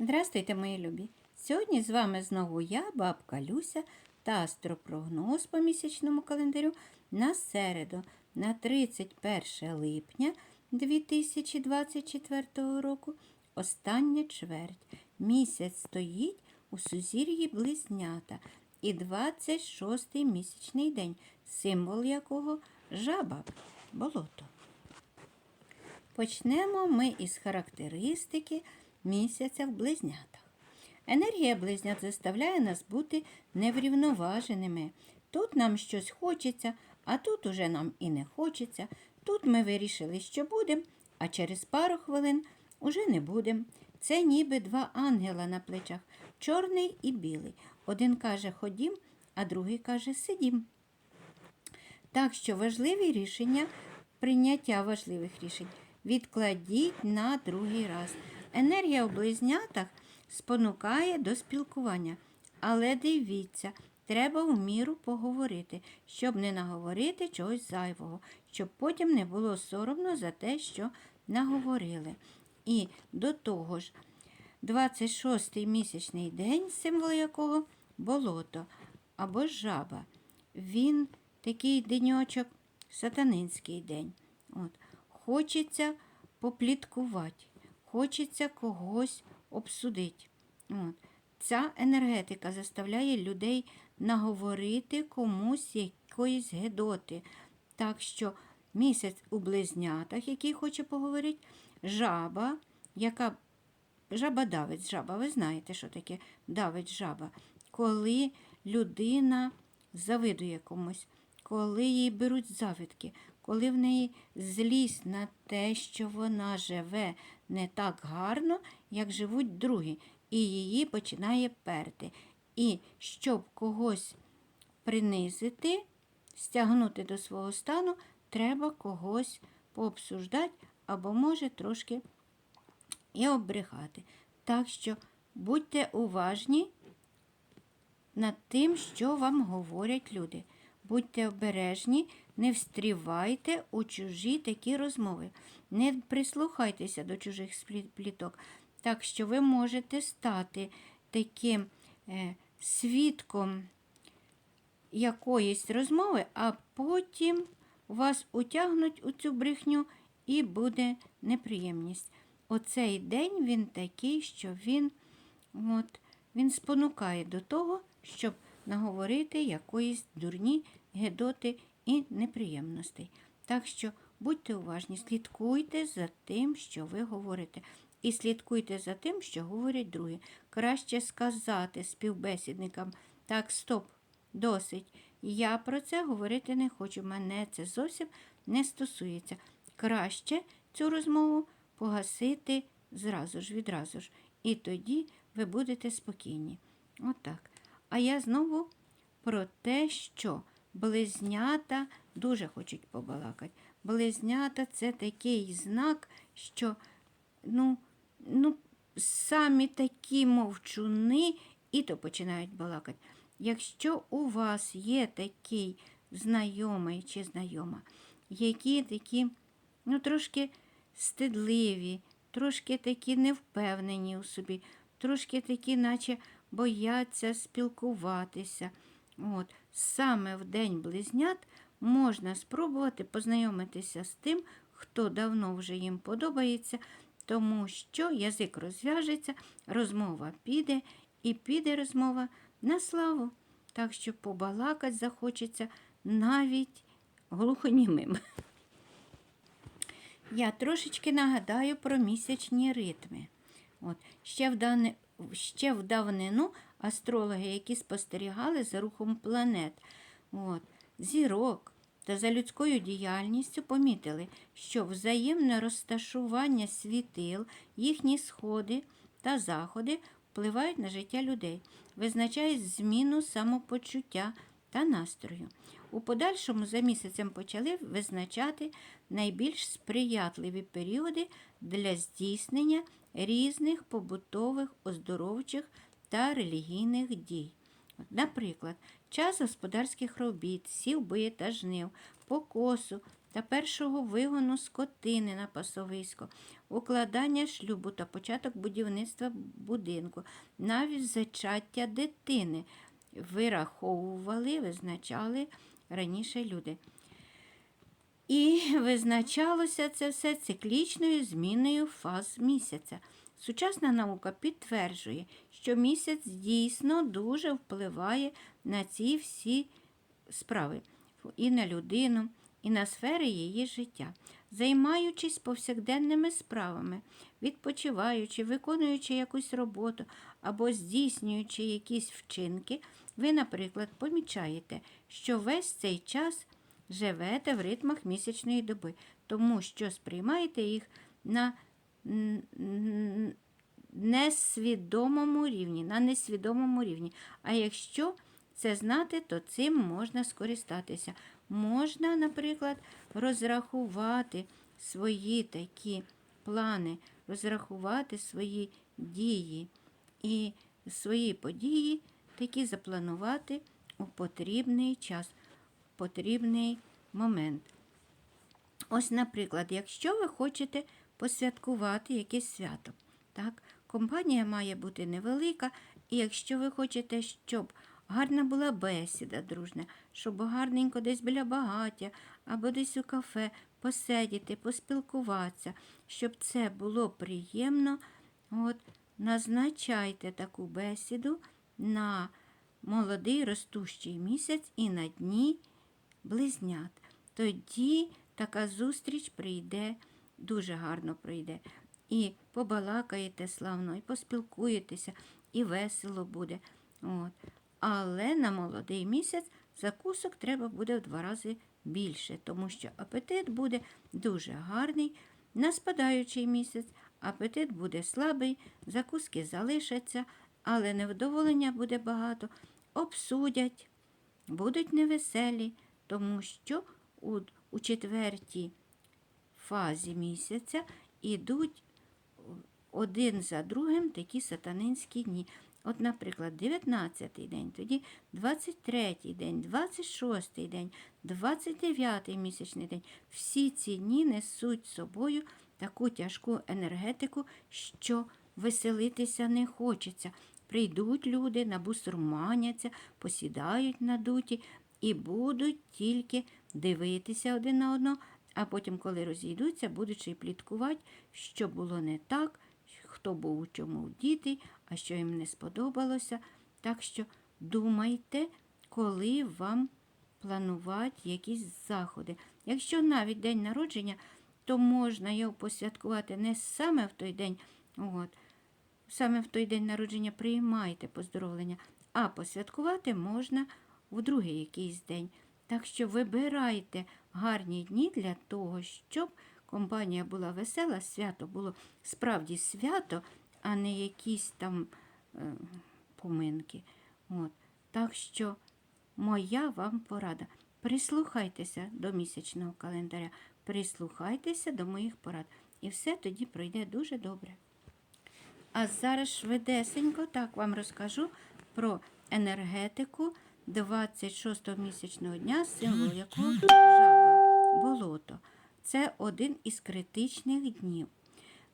Здрастуйте, мої любі! Сьогодні з вами знову я, бабка Люся та астропрогноз по місячному календарю на середу, на 31 липня 2024 року, остання чверть. Місяць стоїть у сузір'ї близнята і 26-й місячний день, символ якого жаба, болото. Почнемо ми із характеристики місяця в близнятах. Енергія близнят заставляє нас бути неврівноваженими. Тут нам щось хочеться, а тут уже нам і не хочеться. Тут ми вирішили, що будемо, а через пару хвилин уже не будемо. Це ніби два ангела на плечах чорний і білий. Один каже ходім, а другий каже сидім. Так що важливі рішення, прийняття важливих рішень відкладіть на другий раз. Енергія у близнятах спонукає до спілкування. Але дивіться, треба в міру поговорити, щоб не наговорити чогось зайвого, щоб потім не було соромно за те, що наговорили. І до того ж, 26-й місячний день, символ якого болото або жаба. Він такий деньочок, сатанинський день. От. Хочеться попліткувати, хочеться когось обсудити. От. Ця енергетика заставляє людей наговорити комусь якоїсь гедоти. Так що місяць у близнятах, який хоче поговорити, жаба, яка жаба давить жаба. Ви знаєте, що таке давить жаба. Коли людина завидує комусь, коли їй беруть завідки, коли в неї злість на те, що вона живе не так гарно, як живуть другі, і її починає перти. І щоб когось принизити, стягнути до свого стану, треба когось пообсуждати або, може, трошки і обрехати. Так що будьте уважні над тим, що вам говорять люди. Будьте обережні, не встрівайте у чужі такі розмови. Не прислухайтеся до чужих пліток. Так що ви можете стати таким е, свідком якоїсь розмови, а потім вас утягнуть у цю брехню і буде неприємність. Оцей день він такий, що він, от, він спонукає до того, щоб наговорити якоїсь дурні гедоти і неприємностей. Так що будьте уважні, слідкуйте за тим, що ви говорите, і слідкуйте за тим, що говорять другі. Краще сказати співбесідникам так, стоп, досить. Я про це говорити не хочу. Мене це зовсім не стосується. Краще цю розмову погасити зразу ж, відразу ж. І тоді ви будете спокійні. Отак. А я знову про те, що близнята дуже хочуть побалакати. Близнята це такий знак, що ну, ну, самі такі мовчуни і то починають балакати. Якщо у вас є такий знайомий чи знайома, які такі, ну, трошки стидливі, трошки такі невпевнені у собі, трошки такі, наче бояться спілкуватися. От, Саме в день близнят можна спробувати познайомитися з тим, хто давно вже їм подобається, тому що язик розв'яжеться, розмова піде, і піде розмова на славу. Так що побалакать захочеться навіть глухонімим. Я трошечки нагадаю про місячні ритми. От, ще, в дане, ще в давнину астрологи, які спостерігали за рухом планет, от, зірок та за людською діяльністю, помітили, що взаємне розташування світил, їхні сходи та заходи впливають на життя людей, визначають зміну самопочуття та настрою. У подальшому за місяцем почали визначати найбільш сприятливі періоди для здійснення різних побутових, оздоровчих та релігійних дій. Наприклад, час господарських робіт, сівби та жнив, покосу та першого вигону скотини на пасовисько, укладання шлюбу та початок будівництва будинку, навіть зачаття дитини вираховували, визначали раніше люди. І визначалося це все циклічною зміною фаз місяця. Сучасна наука підтверджує, що місяць дійсно дуже впливає на ці всі справи і на людину, і на сфери її життя. Займаючись повсякденними справами, відпочиваючи, виконуючи якусь роботу або здійснюючи якісь вчинки, ви, наприклад, помічаєте, що весь цей час живете в ритмах місячної доби, тому що сприймаєте їх на несвідомому рівні, на несвідомому рівні. А якщо це знати, то цим можна скористатися. Можна, наприклад, розрахувати свої такі плани, розрахувати свої дії і свої події такі запланувати у потрібний час, потрібний момент. Ось, наприклад, якщо ви хочете посвяткувати якесь свято, так, компанія має бути невелика, і якщо ви хочете, щоб гарна була бесіда дружна, щоб гарненько десь біля багаття або десь у кафе посидіти, поспілкуватися, щоб це було приємно, от, назначайте таку бесіду на молодий ростущий місяць і на дні близнят. Тоді така зустріч прийде, дуже гарно прийде. І побалакаєте славно, і поспілкуєтеся, і весело буде. От. Але на молодий місяць закусок треба буде в два рази більше, тому що апетит буде дуже гарний. На спадаючий місяць апетит буде слабий, закуски залишаться, але невдоволення буде багато, обсудять, будуть невеселі, тому що у, у четвертій фазі місяця ідуть один за другим такі сатанинські дні. От, наприклад, 19-й день, тоді 23-й день, 26-й день, 29-й місячний день. Всі ці дні несуть собою таку тяжку енергетику, що веселитися не хочеться. Прийдуть люди, набусурманяться, посідають надуті і будуть тільки дивитися один на одного, а потім, коли розійдуться, будуть ще й пліткувати, що було не так, хто був у чому вдітий, а що їм не сподобалося. Так що думайте, коли вам планувати якісь заходи. Якщо навіть день народження, то можна його посвяткувати не саме в той день. От, саме в той день народження приймайте поздоровлення, а посвяткувати можна в другий якийсь день. Так що вибирайте гарні дні для того, щоб компанія була весела, свято було справді свято, а не якісь там е, поминки. От. Так що моя вам порада. Прислухайтеся до місячного календаря, прислухайтеся до моїх порад. І все тоді пройде дуже добре. А зараз швидесенько так вам розкажу про енергетику 26-го місячного дня, символ якого жаба, болото. Це один із критичних днів.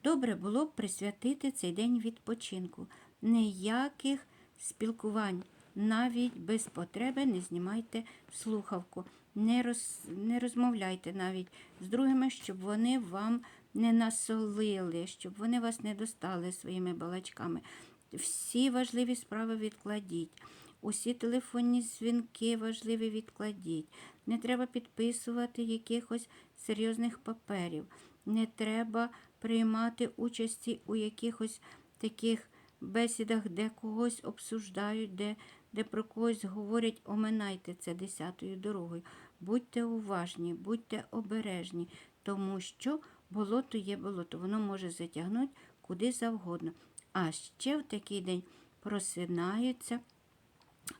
Добре було б присвятити цей день відпочинку. Ніяких спілкувань, навіть без потреби не знімайте слухавку, не, роз, не розмовляйте навіть з другими, щоб вони вам не насолили, щоб вони вас не достали своїми балачками. Всі важливі справи відкладіть. Усі телефонні дзвінки важливі відкладіть. Не треба підписувати якихось серйозних паперів. Не треба приймати участі у якихось таких бесідах, де когось обсуждають, де, де про когось говорять, оминайте це десятою дорогою. Будьте уважні, будьте обережні, тому що болото є болото, воно може затягнути куди завгодно. А ще в такий день просинаються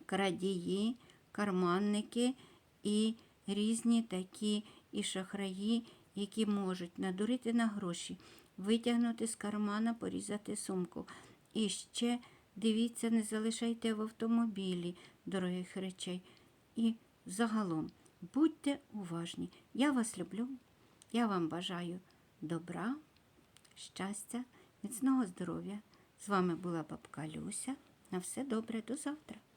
крадії, карманники і різні такі і шахраї, які можуть надурити на гроші, витягнути з кармана, порізати сумку. І ще дивіться, не залишайте в автомобілі дорогих речей. І загалом будьте уважні. Я вас люблю. Я вам бажаю добра, щастя, міцного здоров'я. З вами була бабка Люся. На все добре, до завтра.